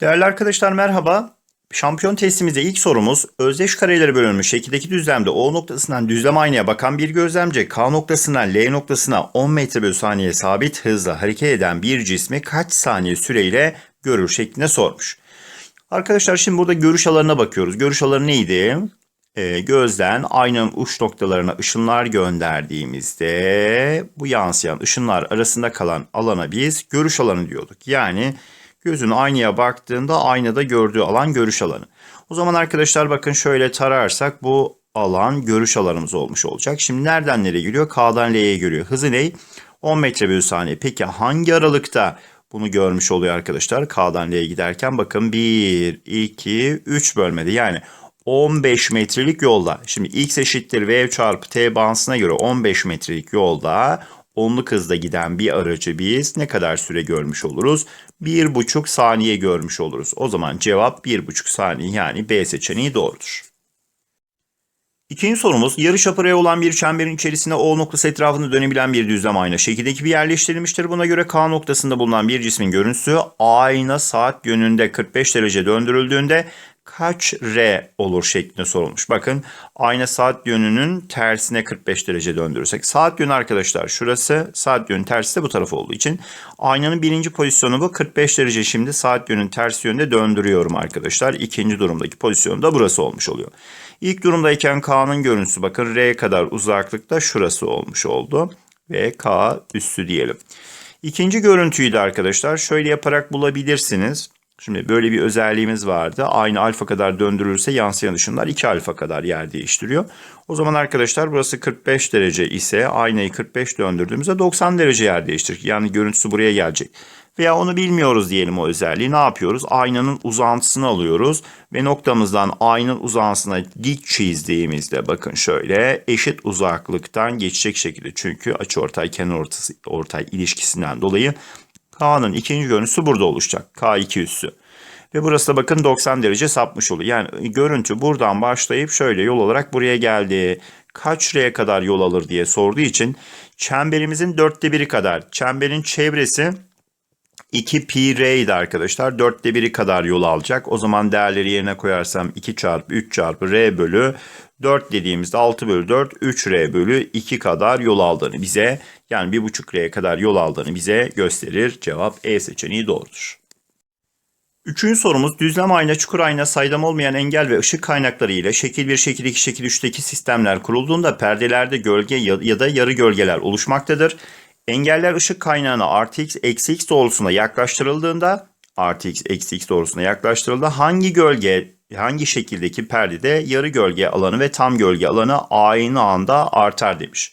Değerli arkadaşlar merhaba. Şampiyon testimizde ilk sorumuz özdeş kareleri bölünmüş şekildeki düzlemde O noktasından düzlem aynaya bakan bir gözlemci K noktasından L noktasına 10 metre bölü saniye sabit hızla hareket eden bir cismi kaç saniye süreyle görür şeklinde sormuş. Arkadaşlar şimdi burada görüş alanına bakıyoruz. Görüş alanı neydi? Ee, gözden aynanın uç noktalarına ışınlar gönderdiğimizde bu yansıyan ışınlar arasında kalan alana biz görüş alanı diyorduk. Yani gözün aynaya baktığında aynada gördüğü alan görüş alanı. O zaman arkadaşlar bakın şöyle tararsak bu alan görüş alanımız olmuş olacak. Şimdi nereden nereye geliyor? K'dan L'ye geliyor. Hızı ne? 10 metre bölü saniye. Peki hangi aralıkta bunu görmüş oluyor arkadaşlar? K'dan L'ye giderken bakın 1, 2, 3 bölmede. Yani 15 metrelik yolda. Şimdi x eşittir v çarpı t bağıntısına göre 15 metrelik yolda onluk hızda giden bir aracı biz ne kadar süre görmüş oluruz? 1,5 saniye görmüş oluruz. O zaman cevap 1,5 saniye yani B seçeneği doğrudur. İkinci sorumuz yarı çaparaya olan bir çemberin içerisinde O noktası etrafında dönebilen bir düzlem ayna şekildeki bir yerleştirilmiştir. Buna göre K noktasında bulunan bir cismin görüntüsü ayna saat yönünde 45 derece döndürüldüğünde kaç R olur şeklinde sorulmuş. Bakın ayna saat yönünün tersine 45 derece döndürürsek. Saat yönü arkadaşlar şurası. Saat yönü tersi de bu taraf olduğu için. Aynanın birinci pozisyonu bu. 45 derece şimdi saat yönünün tersi yönde döndürüyorum arkadaşlar. İkinci durumdaki pozisyon da burası olmuş oluyor. İlk durumdayken K'nın görüntüsü bakın R kadar uzaklıkta şurası olmuş oldu. Ve K üssü diyelim. İkinci görüntüyü de arkadaşlar şöyle yaparak bulabilirsiniz. Şimdi böyle bir özelliğimiz vardı. Aynı alfa kadar döndürülürse yansıyan ışınlar 2 alfa kadar yer değiştiriyor. O zaman arkadaşlar burası 45 derece ise aynayı 45 döndürdüğümüzde 90 derece yer değiştirir. Yani görüntüsü buraya gelecek. Veya onu bilmiyoruz diyelim o özelliği. Ne yapıyoruz? Aynanın uzantısını alıyoruz ve noktamızdan aynanın uzantısına dik çizdiğimizde bakın şöyle eşit uzaklıktan geçecek şekilde. Çünkü açıortay kenar ortası, ortay ilişkisinden dolayı K'nın ikinci görüntüsü burada oluşacak. K2 üssü. Ve burası da bakın 90 derece sapmış oluyor. Yani görüntü buradan başlayıp şöyle yol olarak buraya geldi. Kaç R'ye kadar yol alır diye sorduğu için çemberimizin dörtte biri kadar. Çemberin çevresi 2 pi r idi arkadaşlar. Dörtte biri kadar yol alacak. O zaman değerleri yerine koyarsam 2 çarpı 3 çarpı r bölü 4 dediğimizde 6 bölü 4 3r bölü 2 kadar yol aldığını bize yani 1,5 r'ye kadar yol aldığını bize gösterir. Cevap E seçeneği doğrudur. Üçüncü sorumuz düzlem ayna, çukur ayna, saydam olmayan engel ve ışık kaynakları ile şekil 1, şekil 2, şekil 3'teki sistemler kurulduğunda perdelerde gölge ya da yarı gölgeler oluşmaktadır. Engeller ışık kaynağına artı x, eksi x doğrultusuna yaklaştırıldığında artı x, eksi x doğrultusuna yaklaştırıldığında hangi gölge, hangi şekildeki perdede yarı gölge alanı ve tam gölge alanı aynı anda artar demiş.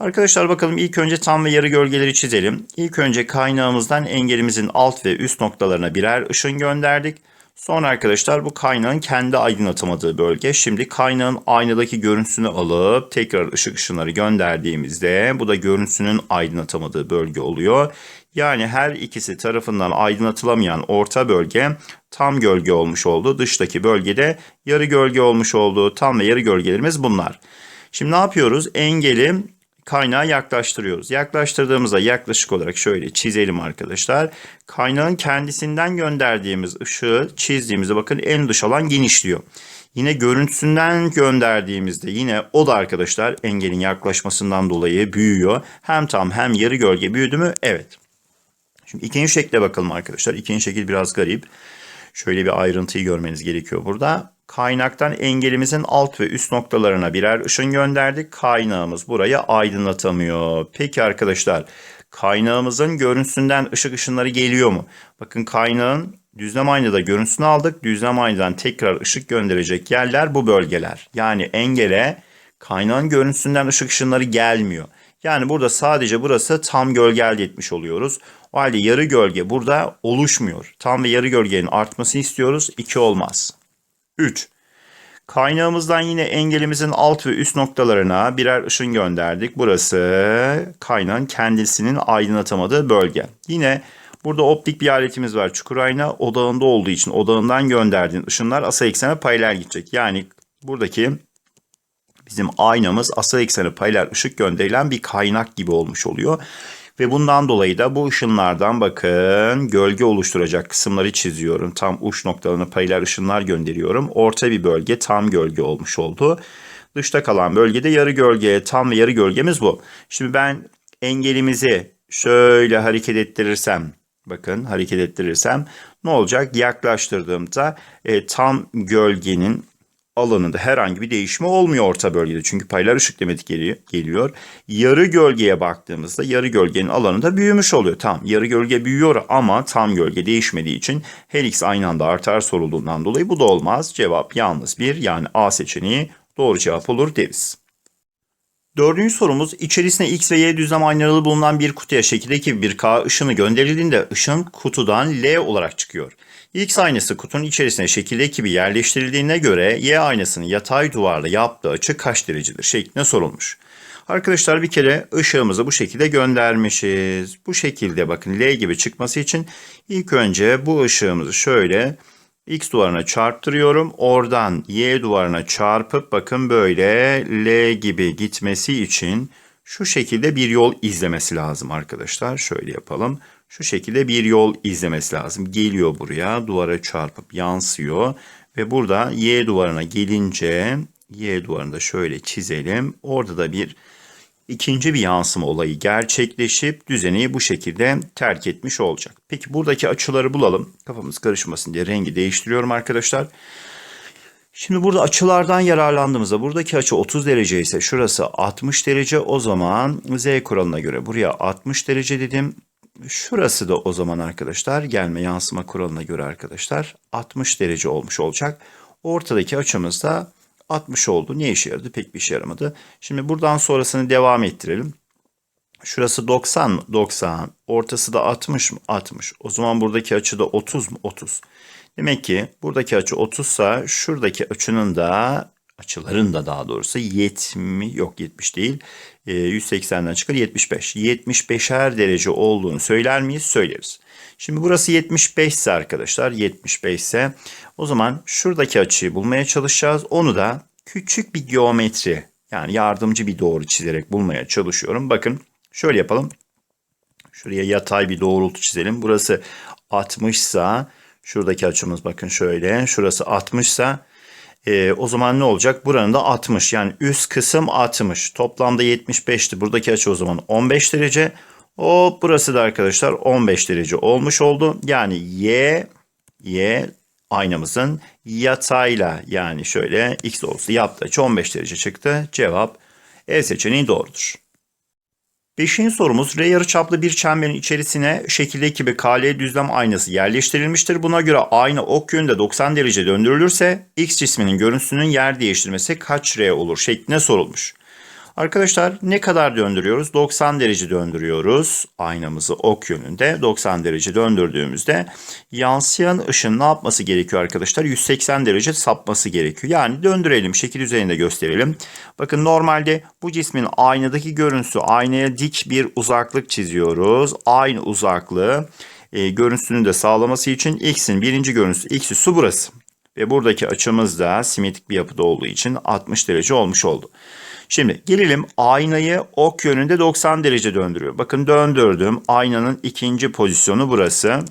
Arkadaşlar bakalım ilk önce tam ve yarı gölgeleri çizelim. İlk önce kaynağımızdan engelimizin alt ve üst noktalarına birer ışın gönderdik. Sonra arkadaşlar bu kaynağın kendi aydınlatamadığı bölge. Şimdi kaynağın aynadaki görüntüsünü alıp tekrar ışık ışınları gönderdiğimizde bu da görüntüsünün aydınlatamadığı bölge oluyor. Yani her ikisi tarafından aydınlatılamayan orta bölge tam gölge olmuş oldu. Dıştaki bölgede yarı gölge olmuş oldu. Tam ve yarı gölgelerimiz bunlar. Şimdi ne yapıyoruz? Engeli kaynağı yaklaştırıyoruz. Yaklaştırdığımızda yaklaşık olarak şöyle çizelim arkadaşlar. Kaynağın kendisinden gönderdiğimiz ışığı çizdiğimizde bakın en dış alan genişliyor. Yine görüntüsünden gönderdiğimizde yine o da arkadaşlar engelin yaklaşmasından dolayı büyüyor. Hem tam hem yarı gölge büyüdü mü? Evet. Şimdi ikinci şekle bakalım arkadaşlar. İkinci şekil biraz garip. Şöyle bir ayrıntıyı görmeniz gerekiyor burada. Kaynaktan engelimizin alt ve üst noktalarına birer ışın gönderdik. Kaynağımız burayı aydınlatamıyor. Peki arkadaşlar kaynağımızın görüntüsünden ışık ışınları geliyor mu? Bakın kaynağın düzlem aynada görüntüsünü aldık. Düzlem aynadan tekrar ışık gönderecek yerler bu bölgeler. Yani engele kaynağın görüntüsünden ışık ışınları gelmiyor. Yani burada sadece burası tam gölge elde etmiş oluyoruz. O halde yarı gölge burada oluşmuyor. Tam ve yarı gölgenin artmasını istiyoruz. 2 olmaz. 3. Kaynağımızdan yine engelimizin alt ve üst noktalarına birer ışın gönderdik. Burası kaynağın kendisinin aydınlatamadığı bölge. Yine burada optik bir aletimiz var. Çukur ayna odağında olduğu için odağından gönderdiğin ışınlar asal eksene paralel gidecek. Yani buradaki bizim aynamız asal eksene paralel ışık gönderilen bir kaynak gibi olmuş oluyor. Ve bundan dolayı da bu ışınlardan bakın gölge oluşturacak kısımları çiziyorum. Tam uç noktalarına paralel ışınlar gönderiyorum. Orta bir bölge tam gölge olmuş oldu. Dışta kalan bölgede yarı gölge, tam ve yarı gölgemiz bu. Şimdi ben engelimizi şöyle hareket ettirirsem, bakın hareket ettirirsem ne olacak? Yaklaştırdığımda e, tam gölgenin alanında herhangi bir değişme olmuyor orta bölgede. Çünkü paylar ışık demedik geliyor. Yarı gölgeye baktığımızda yarı gölgenin alanında büyümüş oluyor. Tam yarı gölge büyüyor ama tam gölge değişmediği için her aynı anda artar sorulduğundan dolayı bu da olmaz. Cevap yalnız bir yani A seçeneği doğru cevap olur deriz. Dördüncü sorumuz içerisine X ve Y düzlem aynalı bulunan bir kutuya şekildeki bir K ışını gönderildiğinde ışın kutudan L olarak çıkıyor. X aynası kutunun içerisine şekilde ekibi yerleştirildiğine göre Y aynasının yatay duvarla yaptığı açı kaç derecedir şeklinde sorulmuş. Arkadaşlar bir kere ışığımızı bu şekilde göndermişiz. Bu şekilde bakın L gibi çıkması için ilk önce bu ışığımızı şöyle X duvarına çarptırıyorum. Oradan Y duvarına çarpıp bakın böyle L gibi gitmesi için şu şekilde bir yol izlemesi lazım arkadaşlar. Şöyle yapalım. Şu şekilde bir yol izlemesi lazım. Geliyor buraya duvara çarpıp yansıyor. Ve burada Y duvarına gelince Y duvarını da şöyle çizelim. Orada da bir ikinci bir yansıma olayı gerçekleşip düzeni bu şekilde terk etmiş olacak. Peki buradaki açıları bulalım. Kafamız karışmasın diye rengi değiştiriyorum arkadaşlar. Şimdi burada açılardan yararlandığımızda buradaki açı 30 derece ise şurası 60 derece o zaman Z kuralına göre buraya 60 derece dedim. Şurası da o zaman arkadaşlar gelme yansıma kuralına göre arkadaşlar 60 derece olmuş olacak. Ortadaki açımız da 60 oldu. Ne işe yaradı? Pek bir işe yaramadı. Şimdi buradan sonrasını devam ettirelim. Şurası 90 mı? 90. Ortası da 60 mı? 60. O zaman buradaki açı da 30 mu? 30. Demek ki buradaki açı 30 sa şuradaki açının da açıların da daha doğrusu 70 yok 70 değil. E, 180'den çıkar 75. 75'er derece olduğunu söyler miyiz? Söyleriz. Şimdi burası 75 ise arkadaşlar 75 ise o zaman şuradaki açıyı bulmaya çalışacağız. Onu da küçük bir geometri yani yardımcı bir doğru çizerek bulmaya çalışıyorum. Bakın şöyle yapalım. Şuraya yatay bir doğrultu çizelim. Burası 60 ise şuradaki açımız bakın şöyle. Şurası 60 ise e, o zaman ne olacak? Buranın da 60 yani üst kısım 60. Toplamda 75'ti. Buradaki açı o zaman 15 derece. O burası da arkadaşlar 15 derece olmuş oldu. Yani y y aynamızın yatayla yani şöyle x doğrusu yaptığı açı 15 derece çıktı. Cevap E seçeneği doğrudur. Beşinci sorumuz R yarıçaplı bir çemberin içerisine şekildeki bir KL düzlem aynası yerleştirilmiştir. Buna göre ayna ok yönünde 90 derece döndürülürse X cisminin görüntüsünün yer değiştirmesi kaç R olur şeklinde sorulmuş. Arkadaşlar ne kadar döndürüyoruz? 90 derece döndürüyoruz. Aynamızı ok yönünde 90 derece döndürdüğümüzde yansıyan ışın ne yapması gerekiyor arkadaşlar? 180 derece sapması gerekiyor. Yani döndürelim, şekil üzerinde gösterelim. Bakın normalde bu cismin aynadaki görüntüsü aynaya dik bir uzaklık çiziyoruz. Aynı uzaklığı e, görüntüsünü de sağlaması için x'in birinci görüntüsü x su burası. Ve buradaki açımız da simetrik bir yapıda olduğu için 60 derece olmuş oldu. Şimdi gelelim aynayı ok yönünde 90 derece döndürüyor. Bakın döndürdüm. Aynanın ikinci pozisyonu burası.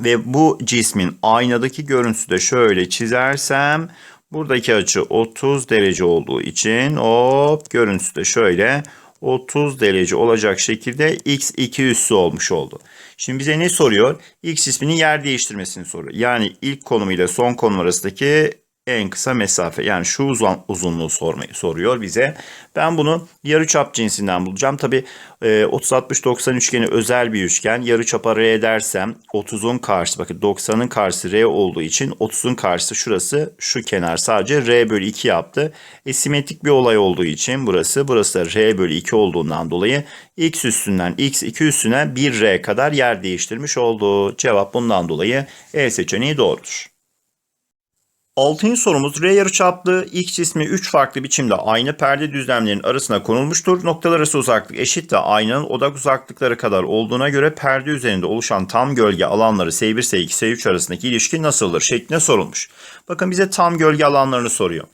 Ve bu cismin aynadaki görüntüsü de şöyle çizersem buradaki açı 30 derece olduğu için hop görüntüsü de şöyle 30 derece olacak şekilde x2 üssü olmuş oldu. Şimdi bize ne soruyor? X cisminin yer değiştirmesini soruyor. Yani ilk konumu ile son konum arasındaki en kısa mesafe yani şu uzun, uzunluğu sormayı soruyor bize. Ben bunu yarıçap cinsinden bulacağım. Tabi e, 30-60-90 üçgeni özel bir üçgen. Yarıçapa R dersem 30'un karşısı bakın 90'ın karşısı R olduğu için 30'un karşısı şurası şu kenar sadece R bölü 2 yaptı. E, simetrik bir olay olduğu için burası burası da R bölü 2 olduğundan dolayı x üstünden x2 üstüne 1 R kadar yer değiştirmiş oldu. Cevap bundan dolayı E seçeneği doğrudur. Altıncı sorumuz R yarıçaplı X cismi 3 farklı biçimde aynı perde düzlemlerinin arasına konulmuştur. Noktalar arası uzaklık eşit ve aynanın odak uzaklıkları kadar olduğuna göre perde üzerinde oluşan tam gölge alanları S1, S2, S3 arasındaki ilişki nasıldır şeklinde sorulmuş. Bakın bize tam gölge alanlarını soruyor.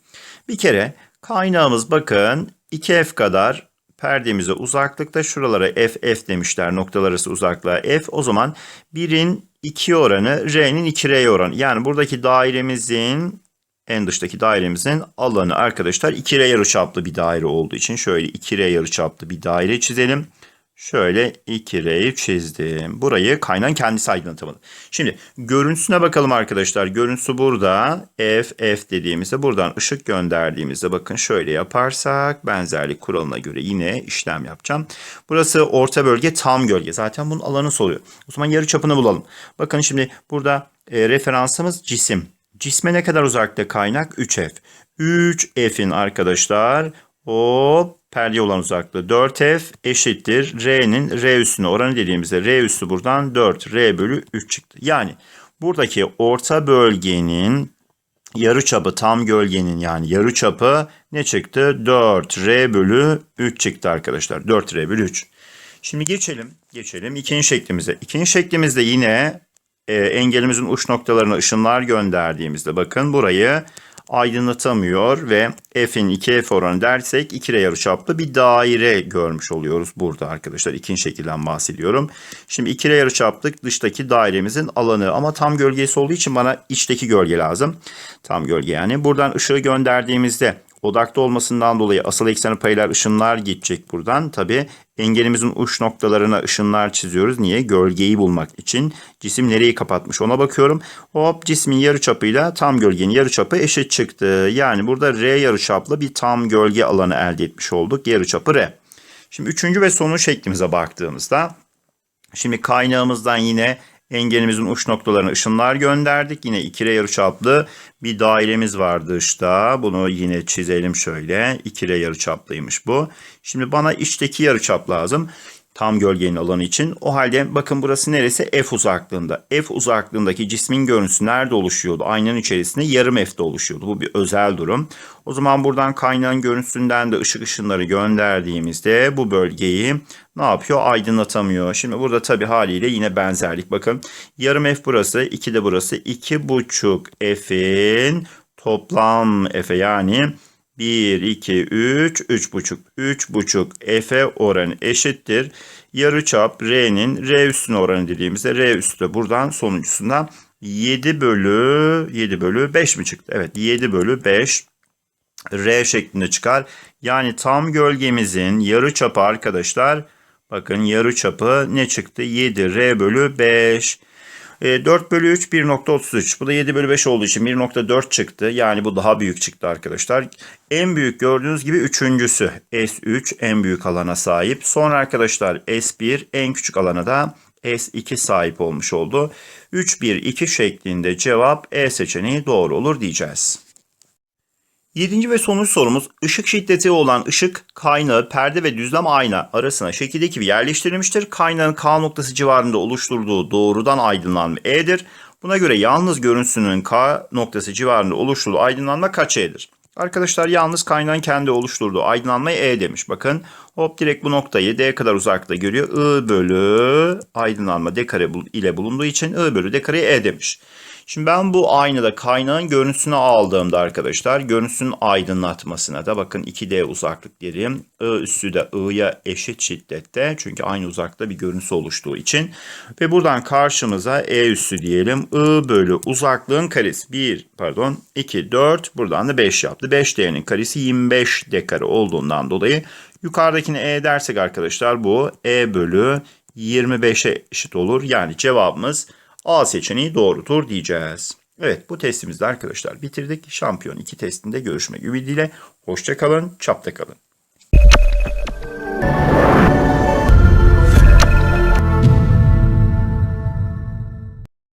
Bir kere kaynağımız bakın 2F kadar perdemize uzaklıkta şuralara f f demişler noktalar arası uzaklığa f. O zaman 1'in 2 oranı R'nin 2R'ye oranı. Yani buradaki dairemizin en dıştaki dairemizin alanı arkadaşlar 2R yarıçaplı bir daire olduğu için şöyle 2R yarıçaplı bir daire çizelim. Şöyle 2R'yi çizdim. Burayı kaynan kendisi aydınlatamadı. Şimdi görüntüsüne bakalım arkadaşlar. Görüntüsü burada. F, F dediğimizde buradan ışık gönderdiğimizde bakın şöyle yaparsak benzerlik kuralına göre yine işlem yapacağım. Burası orta bölge tam gölge. Zaten bunun alanı soruyor. O zaman yarı çapını bulalım. Bakın şimdi burada e, referansımız cisim. Cisme ne kadar uzakta kaynak? 3F. 3F'in arkadaşlar o perdeye olan uzaklığı 4F eşittir. R'nin R üstüne oranı dediğimizde R üstü buradan 4. R bölü 3 çıktı. Yani buradaki orta bölgenin yarı çapı tam gölgenin yani yarı çapı ne çıktı? 4 R bölü 3 çıktı arkadaşlar. 4 R bölü 3. Şimdi geçelim. Geçelim ikinci şeklimize. İkinci şeklimizde yine e, engelimizin uç noktalarına ışınlar gönderdiğimizde bakın burayı aydınlatamıyor ve f'in 2f oranı dersek 2 yarıçaplı bir daire görmüş oluyoruz burada arkadaşlar. İkinci şekilden bahsediyorum. Şimdi 2 yarıçaplık dıştaki dairemizin alanı ama tam gölgesi olduğu için bana içteki gölge lazım. Tam gölge yani. Buradan ışığı gönderdiğimizde odakta olmasından dolayı asıl ekseni paylar ışınlar gidecek buradan. Tabi engelimizin uç noktalarına ışınlar çiziyoruz. Niye? Gölgeyi bulmak için. Cisim nereyi kapatmış ona bakıyorum. Hop cismin yarıçapıyla tam gölgenin yarıçapı eşit çıktı. Yani burada R yarıçaplı bir tam gölge alanı elde etmiş olduk. Yarıçapı R. Şimdi üçüncü ve sonuncu şeklimize baktığımızda şimdi kaynağımızdan yine engelimizin uç noktalarına ışınlar gönderdik. Yine 2R yarıçaplı bir dairemiz var dışta. Bunu yine çizelim şöyle. 2R yarıçaplıymış bu. Şimdi bana içteki yarıçap lazım. Tam gölgenin alanı için. O halde bakın burası neresi? F uzaklığında. F uzaklığındaki cismin görüntüsü nerede oluşuyordu? Aynanın içerisinde yarım F'de oluşuyordu. Bu bir özel durum. O zaman buradan kaynağın görüntüsünden de ışık ışınları gönderdiğimizde bu bölgeyi ne yapıyor? Aydınlatamıyor. Şimdi burada tabi haliyle yine benzerlik. Bakın yarım F burası, 2 de burası. 2,5 F'in toplam F'e yani 1, 2, 3, 3,5. 3,5 F'e oranı eşittir. Yarıçap R'nin R üstüne oranı dediğimizde R üstü buradan sonuncusunda 7 bölü 7 bölü 5 mi çıktı? Evet 7 bölü 5 R şeklinde çıkar. Yani tam gölgemizin yarı çapı arkadaşlar bakın yarı çapı ne çıktı? 7 R bölü 5. 4 e, bölü 3 1.33. Bu da 7 bölü 5 olduğu için 1.4 çıktı. Yani bu daha büyük çıktı arkadaşlar. En büyük gördüğünüz gibi üçüncüsü. S3 en büyük alana sahip. Sonra arkadaşlar S1 en küçük alana da S2 sahip olmuş oldu. 3, 1, 2 şeklinde cevap E seçeneği doğru olur diyeceğiz. Yedinci ve sonuncu sorumuz ışık şiddeti olan ışık kaynağı perde ve düzlem ayna arasına şekildeki gibi yerleştirilmiştir. Kaynağın K noktası civarında oluşturduğu doğrudan aydınlanma E'dir. Buna göre yalnız görüntüsünün K noktası civarında oluşturduğu aydınlanma kaç E'dir? Arkadaşlar yalnız kaynağın kendi oluşturduğu aydınlanmayı E demiş. Bakın hop direkt bu noktayı D kadar uzakta görüyor. I bölü aydınlanma D kare ile bulunduğu için I bölü D kare E demiş. Şimdi ben bu aynada kaynağın görüntüsünü aldığımda arkadaşlar görüntüsünün aydınlatmasına da bakın 2D uzaklık diyeyim. I üssü de I'ya eşit şiddette çünkü aynı uzakta bir görüntüsü oluştuğu için. Ve buradan karşımıza E üssü diyelim. I bölü uzaklığın karesi 1 pardon 2 4 buradan da 5 yaptı. 5 değerinin karesi 25 d kare olduğundan dolayı yukarıdakini E dersek arkadaşlar bu E bölü 25'e eşit olur. Yani cevabımız A seçeneği doğrudur diyeceğiz. Evet bu testimizde arkadaşlar bitirdik. Şampiyon 2 testinde görüşmek ümidiyle. Hoşçakalın, çapta kalın.